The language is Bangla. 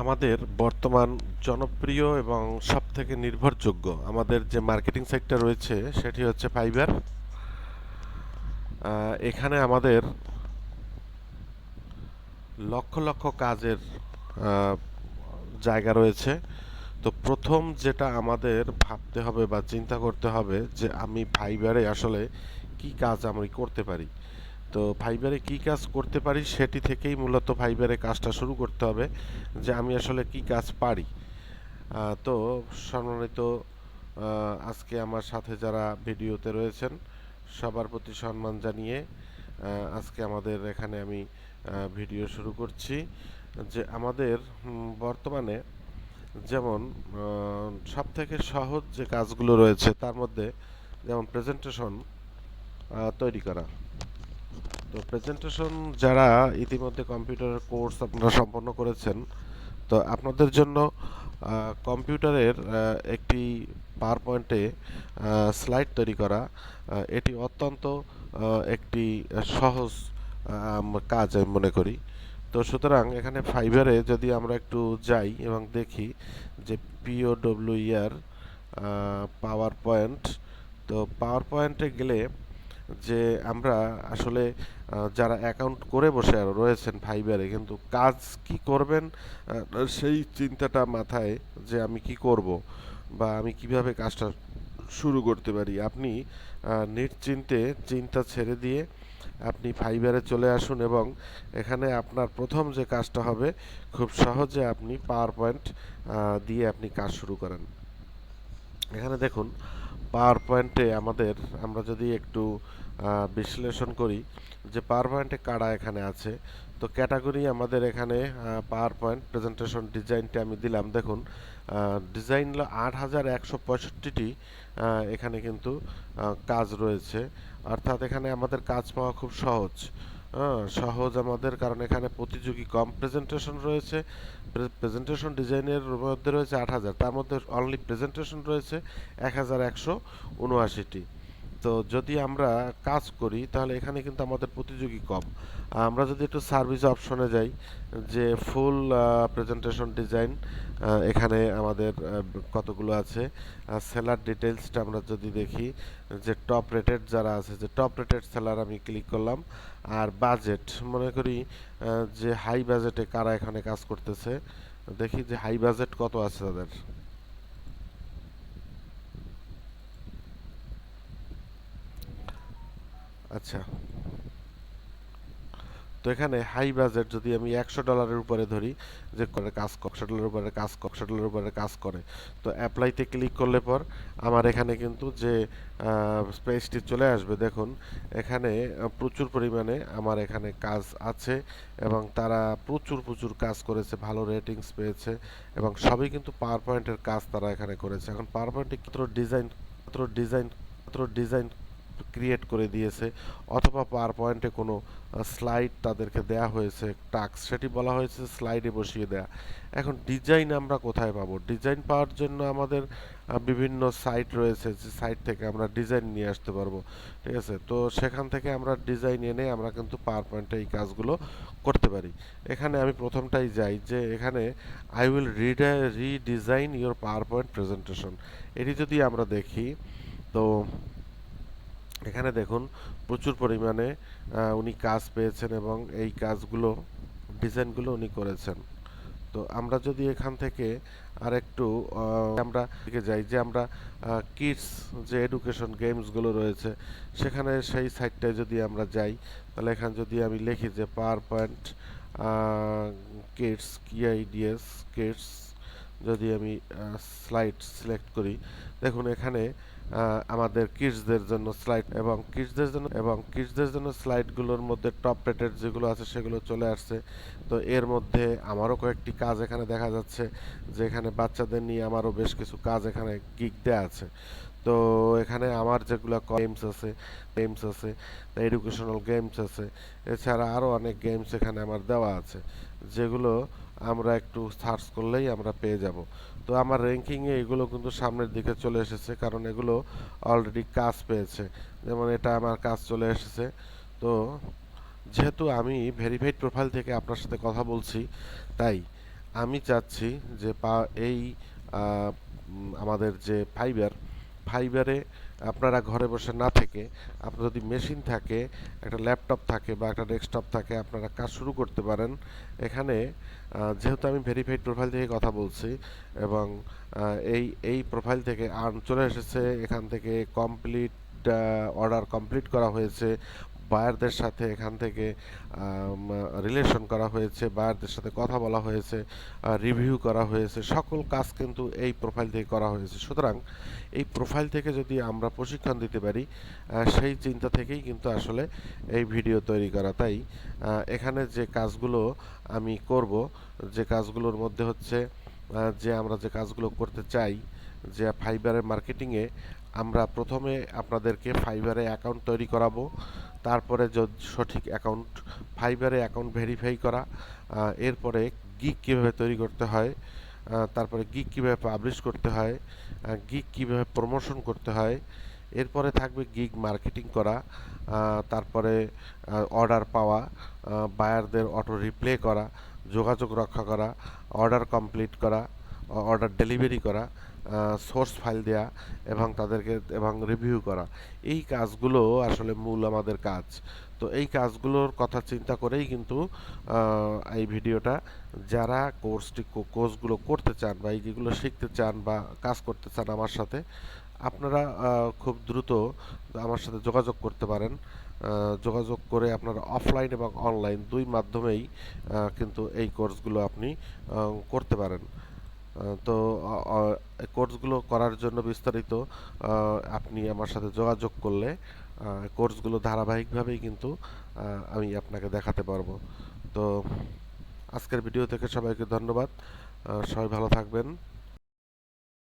আমাদের বর্তমান জনপ্রিয় এবং সবথেকে নির্ভরযোগ্য আমাদের যে মার্কেটিং সাইটটা রয়েছে, সেটি হচ্ছে ফাইবার। এখানে আমাদের লক্ষ লক্ষ কাজের জায়গা রয়েছে। তো প্রথম যেটা আমাদের ভাবতে হবে বা চিন্তা করতে হবে যে আমি ফাইবারে আসলে কি কাজ আমি করতে পারি। তো ফাইবারে কি কাজ করতে পারি সেটি থেকেই মূলত ফাইবারে কাজটা শুরু করতে হবে যে আমি আসলে কি কাজ পারি। তো সম্মানিত আজকে আমার সাথে যারা ভিডিওতে রয়েছেন, সবার প্রতি সম্মান জানিয়ে আজকে আমাদের এখানে আমি ভিডিও শুরু করছি যে আমাদের বর্তমানে যেমন সব থেকে সহজ যে কাজগুলো রয়েছে তার মধ্যে যেমন প্রেজেন্টেশন তৈরি করা। তো প্রেজেন্টেশন যারা ইতিমধ্যে কম্পিউটারের কোর্স আপনারা সম্পন্ন করেছেন, তো আপনাদের জন্য কম্পিউটারের একটি পাওয়ার পয়েন্টে স্লাইড তৈরি করা এটি অত্যন্ত একটি সহজ কাজ আমি মনে করি। তো সুতরাং এখানে ফাইবারে যদি আমরা একটু যাই এবং দেখি যে পিওডব্লিউআর পাওয়ার পয়েন্ট তো পাওয়ার পয়েন্টে গেলে যে আমরা আসলে যারা অ্যাকাউন্ট করে বসে আর রয়েছেন ফাইবারে কিন্তু কাজ কি করবেন? সেই চিন্তাটা মাথায় যে আমি কি করব বা আমি কীভাবে কাজটা শুরু করতে পারি। আপনি নিশ্চিন্তে চিন্তা ছেড়ে দিয়ে আপনি ফাইবারে চলে আসুন এবং এখানে আপনার প্রথম যে কাজটা হবে, খুব সহজে আপনি পাওয়ার পয়েন্ট দিয়ে আপনি কাজ শুরু করেন। এখানে দেখুন পাওয়ার পয়েন্টে আমাদের, আমরা যদি একটু বিশ্লেষণ করি যে পাওয়ার পয়েন্টে কারা এখানে আছে, তো ক্যাটাগরি আমাদের এখানে পাওয়ার পয়েন্ট প্রেজেন্টেশন ডিজাইনটা আমি দিলাম। দেখুন ডিজাইন আট হাজার একশো পঁয়ষট্টিটি এখানে কিন্তু কাজ রয়েছে। অর্থাৎ এখানে আমাদের কাজ পাওয়া খুব সহজ। সহজ আমাদের, কারণ এখানে প্রতিযোগী কম প্রেজেন্টেশন রয়েছে। প্রেজেন্টেশন ডিজাইনের মধ্যে রয়েছে আট হাজার, তার মধ্যে অনলি প্রেজেন্টেশন রয়েছে এক হাজার একশো উনআশিটি। তো যদি আমরা কাজ করি, তাহলে এখানে কিন্তু আমাদের প্রতিযোগী কম। আমরা যদি একটু সার্ভিস অপশনে যাই, যে ফুল প্রেজেন্টেশন ডিজাইন এখানে আমাদের কতগুলো আছে সেলার ডিটেলসটা আমরা যদি দেখি, যে টপ রেটেড যারা আছে, যে টপ রেটেড সেলার আমি ক্লিক করলাম, আর বাজেট মনে করি যে হাই বাজেটে কারা এখানে কাজ করতেছে, দেখি যে হাই বাজেট কত আছে তাদের। আচ্ছা। তো এখানে হাই বাজেট যদি আমি একশো ডলারের উপরে ধরি, যে করে কাজ একশো ডলারের উপরে কাজ একশো ডলারের উপরে কাজ করে, তো অ্যাপ্লাইতে ক্লিক করলে পর আমার এখানে কিন্তু যে স্পেসটি চলে আসবে, দেখুন, এখানে প্রচুর পরিমাণে আমার এখানে কাজ আছে এবং তারা প্রচুর প্রচুর কাজ করেছে, ভালো রেটিংস পেয়েছে এবং সবই কিন্তু পাওয়ার পয়েন্টের কাজ তারা এখানে করেছে। এখন পাওয়ার পয়েন্টে কত ডিজাইন কত ডিজাইন কত ডিজাইন ক্রিয়েট করে দিয়েছে, অথবা পাওয়ার পয়েন্টে কোনো স্লাইড তাদেরকে দেয়া হয়েছে টাক্স সেটি বলা হয়েছে স্লাইডে বসিয়ে দেয়া। এখন ডিজাইন আমরা কোথায় পাবো? ডিজাইন পাওয়ার জন্য আমাদের বিভিন্ন সাইট রয়েছে, যে সাইট থেকে আমরা ডিজাইন নিয়ে আসতে পারব, ঠিক আছে? তো সেখান থেকে আমরা ডিজাইন এনে আমরা কিন্তু পাওয়ার পয়েন্টে এই কাজগুলো করতে পারি। এখানে আমি প্রথমটাই যাই যে এখানে I will read redesign your PowerPoint presentation এটি যদি আমরা দেখি, তো এখানে দেখুন, প্রচুর পরিমাণে উনি কাজ পেয়েছেন এবং এই কাজগুলো, ডিজাইনগুলো উনি করেছেন। তো আমরা যদি এখান থেকে আর একটু আমরা দিকে যাই, যে আমরা কিডস যে এডুকেশন গেমসগুলো রয়েছে, সেখানে সেই সাইটটায় যদি আমরা যাই, তাহলে এখানে যদি আমি লিখি যে PowerPoint kids K I D S kids যদি আমি স্লাইড সিলেক্ট করি, দেখুন এখানে আমাদের কিডসদের জন্য স্লাইড এবং কিডসদের জন্য এবং কিডসদের জন্য স্লাইডগুলোর মধ্যে টপ রেটেড যেগুলো আছে সেগুলো চলে আসছে। তো এর মধ্যে আমারও কয়েকটি কাজ এখানে দেখা যাচ্ছে যে এখানে বাচ্চাদের নিয়ে আমারও বেশ কিছু কাজ এখানে গিক দেওয়া আছে। তো এখানে আমার যেগুলো গেমস আছে গেমস আছে এডুকেশনাল গেমস আছে, এছাড়া আরও অনেক গেমস এখানে আমার দেওয়া আছে। যেগুলো আমরা একটু সার্চ করলেই আমরা পেয়ে যাব। তো আমার র্যাঙ্কিংয়ে এগুলো কিন্তু সামনের দিকে চলে এসেছে, কারণ এগুলো অলরেডি কাজ পেয়েছে। যেমন এটা আমার কাজ চলে এসেছে। তো যেহেতু আমি ভেরিফাইড প্রোফাইল থেকে আপনার সাথে কথা বলছি, তাই আমি চাচ্ছি যে পা এই আমাদের যে ফাইবার ফাইবারে আপনারা ঘরে বসে না থেকে আপনার যদি মেশিন থাকে, একটা ল্যাপটপ থাকে বা একটা ডেস্কটপ থাকে, আপনারা কাজ শুরু করতে পারেন। এখানে যেহেতু আমি ভেরিফাইড প্রোফাইল থেকে কথা বলছি এবং এই এই প্রোফাইল থেকে আর্ন চলে এসেছে, এখান থেকে কমপ্লিট অর্ডার কমপ্লিট করা হয়েছে। বায়ারদের সাথে এখান থেকে রিলেশন করা হয়েছে, বায়ারদের সাথে কথা বলা হয়েছে রিভিউ করা হয়েছে, সকল কাজ কিন্তু এই প্রোফাইল থেকে করা হয়েছে। সুতরাং এই প্রোফাইল থেকে যদি আমরা প্রশিক্ষণ দিতে পারি সেই চিন্তা থেকেই কিন্তু আসলে এই ভিডিও তৈরি করা। তাই এখানে যে কাজগুলো আমি করব, যে কাজগুলোর মধ্যে হচ্ছে যে আমরা যে কাজগুলো করতে চাই, যে ফাইবারের মার্কেটিংয়ে আমরা প্রথমে আপনাদেরকে ফাইবারে অ্যাকাউন্ট তৈরি করাবো তারপরে সঠিক অ্যাকাউন্ট ফাইবারে অ্যাকাউন্ট ভেরিফাই করা এরপরে গিক কীভাবে তৈরি করতে হয় তারপরে গিক কীভাবে পাবলিশ করতে হয় গিক কীভাবে প্রমোশন করতে হয়, এরপরে থাকবে গিগ মার্কেটিং করা তারপরে অর্ডার পাওয়া বায়ারদের অটো রিপ্লে করা, যোগাযোগ রক্ষা করা অর্ডার কমপ্লিট করা অর্ডার ডেলিভারি করা সোর্স ফাইল দেয়া এবং তাদেরকে এবং রিভিউ করা। এই কাজগুলো আসলে মূল আমাদের কাজ। তো এই কাজগুলোর কথা চিন্তা করেই কিন্তু এই ভিডিওটা যারা কোর্সটি কোর্সগুলো করতে চান বা এই যেগুলো শিখতে চান বা কাজ করতে চান আমার সাথে, আপনারা খুব দ্রুত আমার সাথে যোগাযোগ করতে পারেন। যোগাযোগ করে আপনারা অফলাইন এবং অনলাইন দুই মাধ্যমেই কিন্তু এই কোর্সগুলো আপনি করতে পারেন। তো কোর্সগুলো করার জন্য বিস্তারিত আপনি আমার সাথে যোগাযোগ করলে কোর্সগুলো ধারাবাহিকভাবেই কিন্তু আমি আপনাকে দেখাতে পারব। তো, আজকের ভিডিও থেকে সবাইকে ধন্যবাদ। সবাই ভালো থাকবেন।